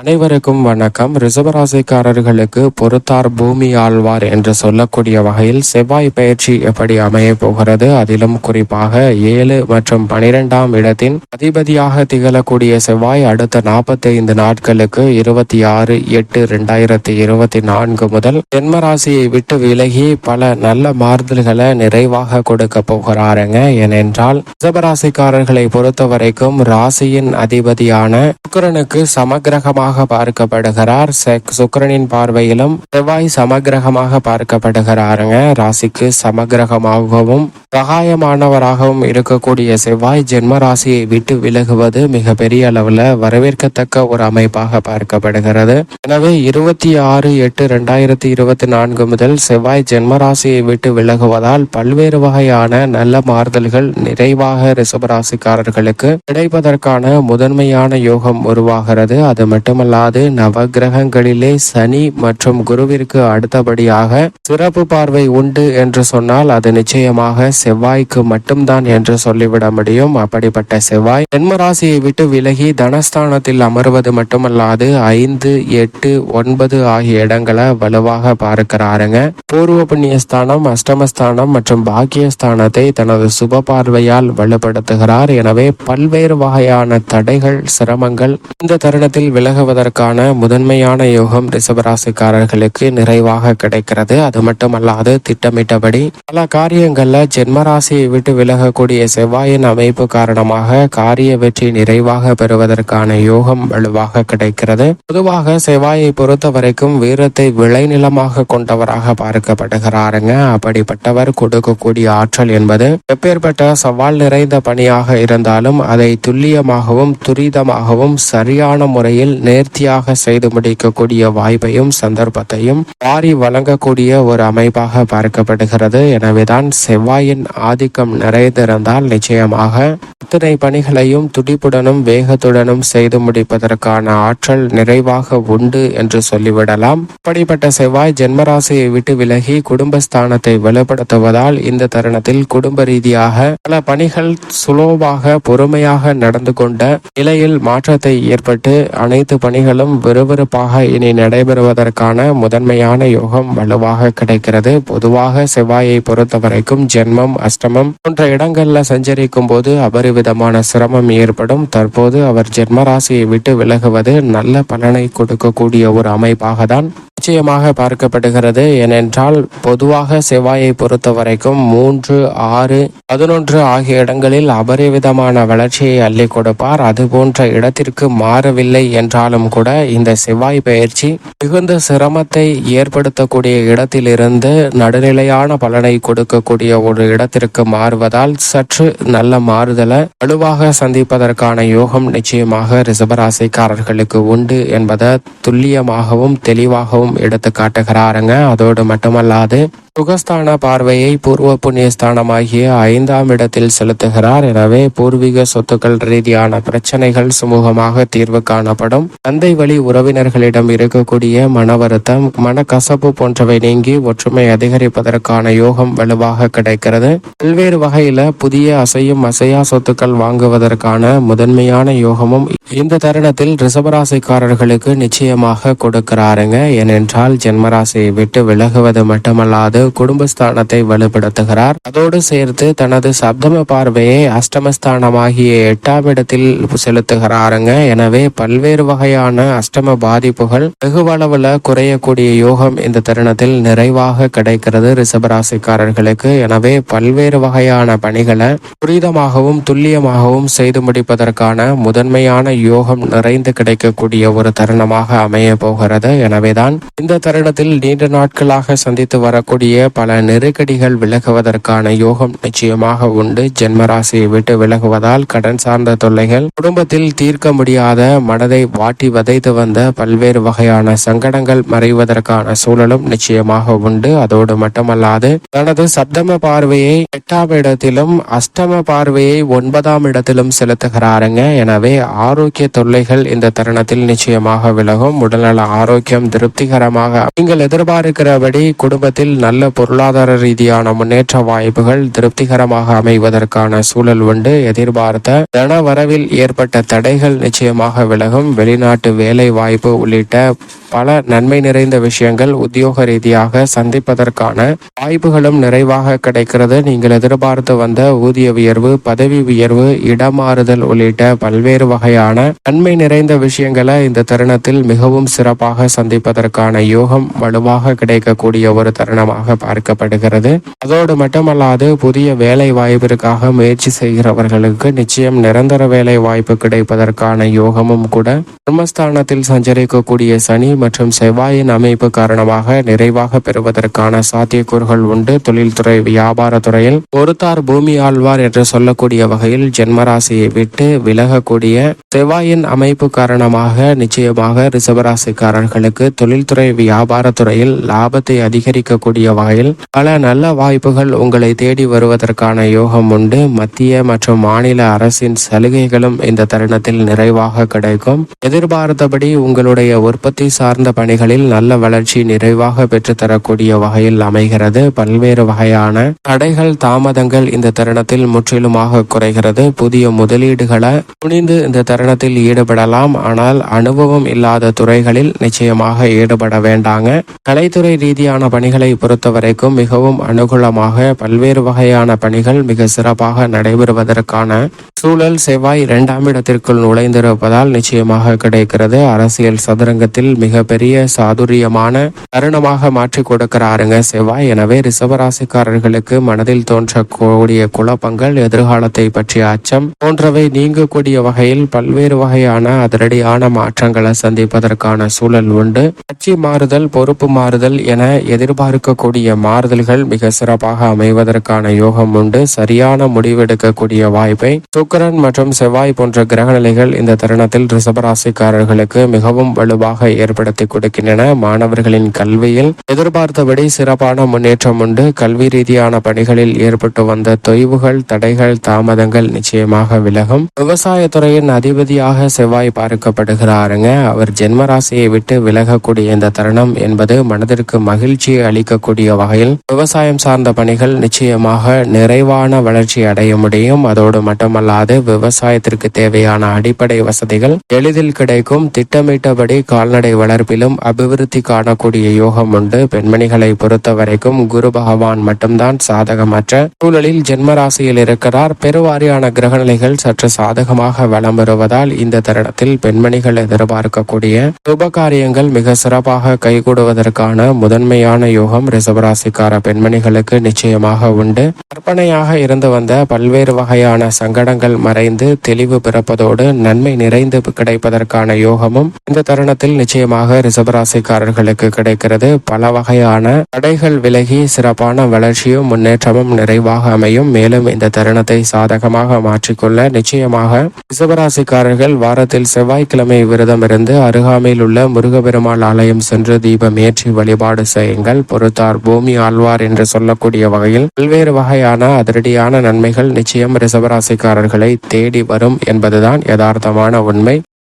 அனைவருக்கும் வணக்கம். ரிசவராசிக்காரர்களுக்கு பொறுத்தார் பூமி ஆழ்வார் என்று சொல்லக்கூடிய வகையில் செவ்வாய் பயிற்சி எப்படி அமைய போகிறது? அதிலும் குறிப்பாக ஏழு மற்றும் பனிரெண்டாம் இடத்தின் அதிபதியாக திகழக்கூடிய செவ்வாய் அடுத்த நாற்பத்தி ஐந்து நாட்களுக்கு இருபத்தி ஆறு எட்டு இரண்டாயிரத்தி இருபத்தி நான்கு முதல் ஜென்மராசியை விட்டு விலகி பல நல்ல மாறுதல்களை நிறைவாக கொடுக்க போகிறாருங்க. ஏனென்றால் ரிசவராசிக்காரர்களை பொறுத்த வரைக்கும் ராசியின் அதிபதியான சுக்கரனுக்கு சமகிரகமாக பார்க்கப்படுகிறார். செக்- சுக்கிரனின் பார்வையிலும் செவ்வாய் சமகிரகமாக பார்க்கப்படுகிறாருங்க. ராசிக்கு சமகிரகமாகவும் சகாயமானவராகவும் இருக்கக்கூடிய செவ்வாய் ஜென்ம ராசியை விட்டு விலகுவது மிக பெரிய அளவுல வரவேற்கத்தக்க ஒரு அமைப்பாக பார்க்கப்படுகிறது. எனவே இருபத்தி ஆறு எட்டு ரெண்டாயிரத்தி இருபத்தி நான்கு முதல் செவ்வாய் ஜென்ம ராசியை விட்டு விலகுவதால் பல்வேறு வகையான நல்ல மாறுதல்கள் நிறைவாக ரிஷபராசிக்காரர்களுக்கு கிடைப்பதற்கான முதன்மையான யோகம் உருவாகிறது. அது மட்டும் மட்டுமல்லாது நவகிரகங்களிலே சனி மற்றும் குருவிற்கு அடுத்தபடியாக சிறப்பு பார்வை உண்டு என்று சொன்னால் அது நிச்சயமாக செவ்வாய்க்கு மட்டும்தான் என்று சொல்லிவிட முடியும். அப்படிப்பட்ட செவ்வாய் ஜென்மராசியை விட்டு விலகி தனஸ்தானத்தில் அமர்வது மட்டுமல்லாது ஐந்து எட்டு ஒன்பது ஆகிய இடங்களை வலுவாக பார்க்கிறாருங்க. பூர்வ புண்ணியஸ்தானம் அஷ்டமஸ்தானம் மற்றும் பாக்கியஸ்தானத்தை தனது சுப பார்வையால் வலுப்படுத்துகிறார். எனவே பல்வேறு வகையான தடைகள் சிரமங்கள் இந்த தருணத்தில் விலக விலகுவதற்கான முதன்மையான யோகம் ரிஷபராசிக்காரர்களுக்கு நிறைவாக கிடைக்கிறது. அது மட்டுமல்லாது திட்டமிட்டபடி பல காரியங்கள்ல ஜென்மராசியை விட்டு விலகக்கூடிய செவ்வாயின் அமைப்பு காரணமாக காரிய வெற்றி நிறைவாக பெறுவதற்கான யோகம் வலுவாக கிடைக்கிறது. பொதுவாக செவ்வாயை பொறுத்த வரைக்கும் வீரத்தை விளைநிலமாக கொண்டவராக பார்க்கப்படுகிறாருங்க. அப்படிப்பட்டவர் கொடுக்கக்கூடிய ஆற்றல் என்பது எப்பேற்பட்ட சவால் நிறைந்த பணியாக இருந்தாலும் அதை துல்லியமாகவும் துரிதமாகவும் சரியான முறையில் நேர்த்தியாக செய்து முடிக்கக்கூடிய வாய்ப்பையும் சந்தர்ப்பத்தையும் வாரி வழங்கக்கூடிய ஒரு அமைப்பாக பார்க்கப்படுகிறது. எனவேதான் செவ்வாயின் ஆதிக்கம் நிறைந்திருந்தால் நிச்சயமாக அத்தனை பணிகளையும் துடிப்புடனும் வேகத்துடனும் செய்து முடிப்பதற்கான ஆற்றல் நிறைவாக உண்டு என்று சொல்லிவிடலாம். அப்படிப்பட்ட செவ்வாய் ஜென்மராசியை விட்டு விலகி குடும்பஸ்தானத்தை வலுப்படுத்துவதால் இந்த தருணத்தில் குடும்ப ரீதியாக பல பணிகள் சுலோவாக பொறுமையாக நடந்து கொண்ட நிலையில் மாற்றத்தை ஏற்பட்டு அனைத்து பணிகளும் விறுவிறுப்பாக இனி நடைபெறுவதற்கான முதன்மையான யோகம் வலுவாக கிடைக்கிறது. பொதுவாக செவ்வாயை பொறுத்த வரைக்கும் ஜென்மம் அஷ்டமம் போன்ற இடங்கள்ல சஞ்சரிக்கும் போது அபரிவிதமான சிரமம் ஏற்படும். தற்போது அவர் ஜென்மராசியை விட்டு விலகுவது நல்ல பலனை கொடுக்கக்கூடிய ஒரு அமைப்பாக தான் நிச்சயமாக பார்க்கப்படுகிறது. ஏனென்றால் பொதுவாக செவ்வாயை பொறுத்த வரைக்கும் மூன்று ஆறு பதினொன்று ஆகிய இடங்களில் அபரிவிதமான வளர்ச்சியை அள்ளி கொடுப்பார். அது போன்ற இடத்திற்கு மாறவில்லை என்றாலும் கூட இந்த செவ்வாய் பயிற்சி மிகுந்த சிரமத்தை ஏற்படுத்தக்கூடிய இடத்திலிருந்து நடுநிலையான பலனை கொடுக்கக்கூடிய ஒரு இடத்திற்கு மாறுவதால் சற்று நல்ல மாறுதலை வலுவாக சந்திப்பதற்கான யோகம் நிச்சயமாக ரிசபராசிக்காரர்களுக்கு உண்டு என்பதை துல்லியமாகவும் தெளிவாகவும் எடுத்து காட்டுகிறாருங்க. அதோடு மட்டுமல்லாது சுகஸ்தான பார்வையை பூர்வ புண்ணியஸ்தானமாகிய ஐந்தாம் இடத்தில் செலுத்துகிறார். எனவே பூர்வீக சொத்துக்கள் ரீதியான பிரச்சனைகள் சுமூகமாக தீர்வு காணப்படும். தந்தை வழி உறவினர்களிடம் இருக்கக்கூடிய மன வருத்தம் மனக்கசப்பு போன்றவை நீங்கி ஒற்றுமை அதிகரிப்பதற்கான யோகம் வலுவாக கிடைக்கிறது. பல்வேறு வகையில புதிய அசையும் அசையா சொத்துக்கள் வாங்குவதற்கான முதன்மையான யோகமும் இந்த தருணத்தில் ரிசபராசிக்காரர்களுக்கு நிச்சயமாக கொடுக்கிறாருங்க. ஏனென்றால் ஜென்மராசியை விட்டு விலகுவது மட்டுமல்லாது குடும்பஸ்தானத்தை வலுப்படுத்துகிறார். அதோடு சேர்த்து தனது சப்தம பார்வையை அஷ்டமஸ்தானமாகிய எட்டாம் இடத்தில் செலுத்துகிறாருங்க. எனவே பல்வேறு வகையான அஷ்டம பாதிப்புகள் வெகுவளவுல குறையக்கூடிய யோகம் இந்த தருணத்தில் நிறைவாக கிடைக்கிறது ரிஷபராசிக்காரர்களுக்கு. எனவே பல்வேறு வகையான பணிகளை துரிதமாகவும் துல்லியமாகவும் செய்து முடிப்பதற்கான முதன்மையான யோகம் நிறைந்து கிடைக்கக்கூடிய ஒரு தருணமாக அமைய போகிறது. எனவேதான் இந்த தருணத்தில் நீண்ட நாட்களாக சந்தித்து வரக்கூடிய பல நெருக்கடிகள் விலகுவதற்கான யோகம் நிச்சயமாக உண்டு. ஜென்மராசியை விட்டு விலகுவதால் கடன் சார்ந்த தொல்லைகள் குடும்பத்தில் தீர்க்க முடியாத மனதை வாட்டி வதைத்து வந்த பல்வேறு வகையான சங்கடங்கள் மறைவதற்கான சூழலும் நிச்சயமாக உண்டு. அதோடு மட்டுமல்லாது தனது சப்தம பார்வையை எட்டாம் இடத்திலும் அஷ்டம பார்வையை ஒன்பதாம் இடத்திலும் செலுத்துகிறாருங்க. எனவே ஆரோக்கிய தொல்லைகள் இந்த தருணத்தில் நிச்சயமாக விலகும். உடல்நல ஆரோக்கியம் திருப்திகரமாக நீங்கள் எதிர்பார்க்கிறபடி குடும்பத்தில் நல்ல நல்ல பொருளாதார ரீதியான முன்னேற்ற வாய்ப்புகள் திருப்திகரமாக அமைவதற்கான சூழல் உண்டு. எதிர்பார்த்த தன வரவில் ஏற்பட்ட தடைகள் நிச்சயமாக விலகும். வெளிநாட்டு வேலை வாய்ப்பு உள்ளிட்ட பல நன்மை நிறைந்த விஷயங்கள் உத்தியோக ரீதியாக சந்திப்பதற்கான வாய்ப்புகளும் நிறைவாக கிடைக்கிறது. நீங்கள் எதிர்பார்த்து வந்த ஊதிய உயர்வு பதவி உயர்வு இடமாறுதல் உள்ளிட்ட பல்வேறு வகையான நன்மை நிறைந்த விஷயங்களை இந்த தருணத்தில் மிகவும் சிறப்பாக சந்திப்பதற்கான யோகம் வலுவாக கிடைக்கக்கூடிய ஒரு தருணமாக பார்க்கப்படுகிறது. அதோடு மட்டுமல்லாது புதிய வேலை வாய்ப்பிற்காக முயற்சி செய்கிறவர்களுக்கு நிச்சயம் நிரந்தர வேலை வாய்ப்பு கிடைப்பதற்கான யோகமும் கூட. கர்மஸ்தானத்தில் சஞ்சரிக்கக்கூடிய சனி மற்றும் செவ்வாயின் அமைப்பு காரணமாக நிறைவாக பெறுவதற்கான சாத்தியக்கூறுகள் உண்டு. தொழில்துறை வியாபாரத்துறையில் பொறுத்தார் பூமி ஆழ்வார் என்று சொல்லக்கூடிய வகையில் ஜென்மராசியை விட்டு விலகக்கூடிய செவ்வாயின் அமைப்பு காரணமாக நிச்சயமாக ரிசவராசிக்காரர்களுக்கு தொழில்துறை வியாபாரத்துறையில் லாபத்தை அதிகரிக்கக்கூடிய வகையில் பல நல்ல வாய்ப்புகள் உங்களை தேடி வருவதற்கான யோகம் உண்டு. மத்திய மற்றும் மாநில அரசின் சலுகைகளும் இந்த தருணத்தில் நிறைவாக கிடைக்கும். எதிர்பார்த்தபடி உங்களுடைய உற்பத்தி சார் சார்ந்த பணிகளில் நல்ல வளர்ச்சி நிறைவாக பெற்றுத்தரக்கூடிய வகையில் அமைகிறது. பல்வேறு வகையான தடைகள் தாமதங்கள் இந்த தருணத்தில் முற்றிலுமாக குறைகிறது. புதிய முதலீடுகளை துணிந்து இந்த தருணத்தில் ஈடுபடலாம். ஆனால் அனுபவம் இல்லாத துறைகளில் நிச்சயமாக ஈடுபட வேண்டாங்க. கலைத்துறை ரீதியான பணிகளை பொறுத்தவரைக்கும் மிகவும் அனுகூலமாக பல்வேறு வகையான பணிகள் மிக சிறப்பாக நடைபெறுவதற்கான சூழல் செவ்வாய் இரண்டாம் இடத்திற்குள் நுழைந்திருப்பதால் நிச்சயமாக கிடைக்கிறது. அரசியல் சதுரங்கத்தில் மிகப்பெரிய சாதுரியமான தருணமாக மாற்றி கொடுக்கிறாருங்க செவ்வாய். எனவே ரிசவராசிக்காரர்களுக்கு மனதில் தோன்றக்கூடிய குழப்பங்கள் எதிர்காலத்தை பற்றிய அச்சம் போன்றவை நீங்கக்கூடிய வகையில் பல்வேறு வகையான அதிரடியான மாற்றங்களை சந்திப்பதற்கான சூழல் உண்டு. கட்சி மாறுதல் பொறுப்பு மாறுதல் என எதிர்பார்க்கக்கூடிய மாறுதல்கள் மிக சிறப்பாக அமைவதற்கான யோகம் உண்டு. சரியான முடிவெடுக்கக்கூடிய வாய்ப்பை சுக்கரன் மற்றும் செவ்வாய் போன்ற கிரகநிலைகள் இந்த தருணத்தில் ரிசபராசிக்காரர்களுக்கு மிகவும் வலுவாக ஏற்படுத்தி கொடுக்கின்றன. மாணவர்களின் கல்வியில் எதிர்பார்த்தபடி சிறப்பான முன்னேற்றம் உண்டு. கல்வி ரீதியான பணிகளில் ஏற்பட்டு வந்த தொய்வுகள் தடைகள் தாமதங்கள் நிச்சயமாக விலகும். விவசாயத்துறையின் அதிபதியாக செவ்வாய் பார்க்கப்படுகிறாருங்க. அவர் ஜென்ம ராசியை விட்டு விலகக்கூடிய இந்த தருணம் என்பது மனதிற்கு மகிழ்ச்சியை அளிக்கக்கூடிய வகையில் விவசாயம் சார்ந்த பணிகள் நிச்சயமாக நிறைவான வளர்ச்சி அடைய முடியும். அதோடு மட்டுமல்லாது விவசாயத்திற்கு தேவையான அடிப்படை வசதிகள் எளிதில் கிடைக்கும். திட்டமிட்டபடி கால்நடை வளர்ப்பிலும் அபிவிருத்தி காணக்கூடிய யோகம் உண்டு. பெண்மணிகளை பொறுத்த வரைக்கும் குரு பகவான் மட்டும்தான் சாதகமற்ற சூழலில் ஜென்ம ராசியில் இருக்கிறார். பெருவாரியான கிரகநிலைகள் சற்று சாதகமாக வலம் வருவதால் இந்த தருணத்தில் பெண்மணிகள் எதிர்பார்க்கக்கூடிய சுப காரியங்கள் மிக சிறப்பாக கைகூடுவதற்கான முதன்மையான யோகம் ரிசவராசிக்கார பெண்மணிகளுக்கு நிச்சயமாக உண்டு. கற்பனையாக இருந்து வந்த பல்வேறு வகையான சங்கடங்கள் மறைந்து தெளிவு பிறப்பதோடு நன்மை நிறைந்து கிடைப்பதற்கான யோகமும் இந்த தருணத்தில் நிச்சயமாக ரிசபராசிக்காரர்களுக்கு கிடைக்கிறது. பல வகையான தடைகள் விலகி சிறப்பான வளர்ச்சியும் முன்னேற்றமும் நிறைவாக அமையும். மேலும் இந்த தருணத்தை சாதகமாக மாற்றிக்கொள்ள நிச்சயமாக ரிசபராசிக்காரர்கள் வாரத்தில் செவ்வாய்க்கிழமை விரதம் இருந்து அருகாமையில் உள்ள முருகபெருமாள் ஆலயம் சென்று தீபம் ஏற்றி வழிபாடு செய்யுங்கள். பொறுத்தார் பூமி ஆழ்வார் என்று சொல்லக்கூடிய வகையில் பல்வேறு வகையான அதிரடியான நன்மைகள் நிச்சயம் உங்களை தேடி வரும் என்பதுதான் யதார்த்தமான உண்மை.